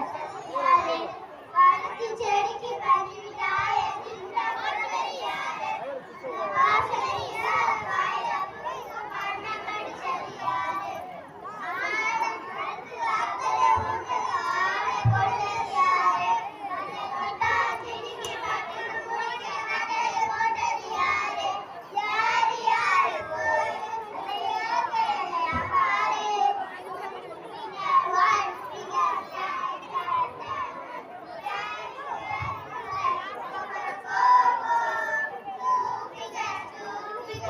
Gracias.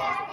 Yeah.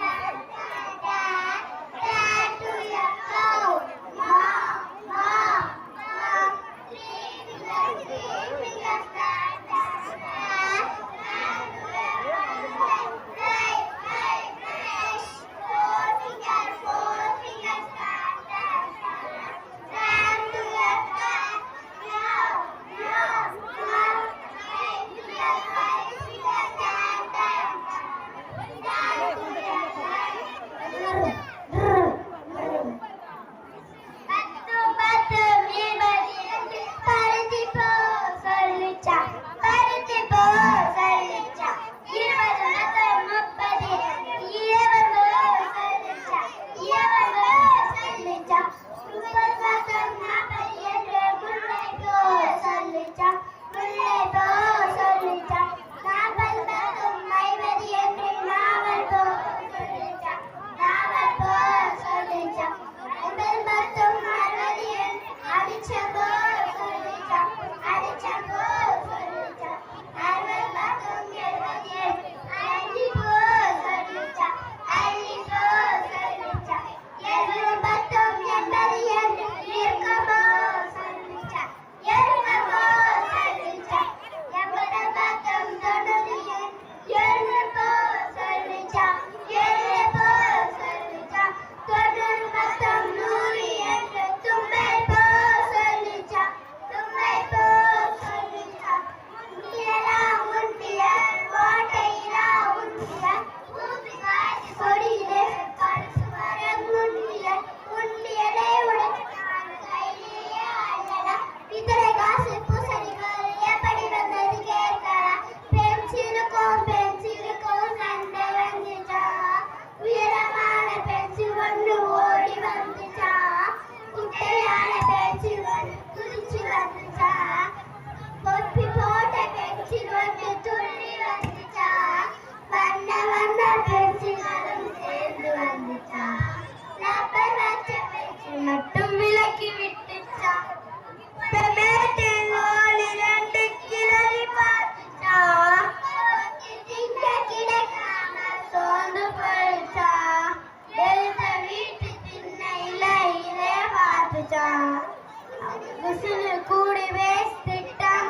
கூடி waste திட்டம்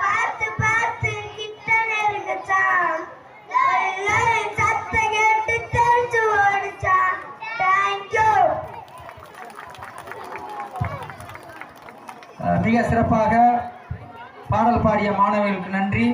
பார்த்து பார்த்து கிட்ட நெருங்கச்சான் எல்லாரும் கேட்டு தெரிஞ்சு ஓடிச்சான் தேங்க்யூ மிக சிறப்பாக பாடல் பாடிய மாணவர்களுக்கு நன்றி.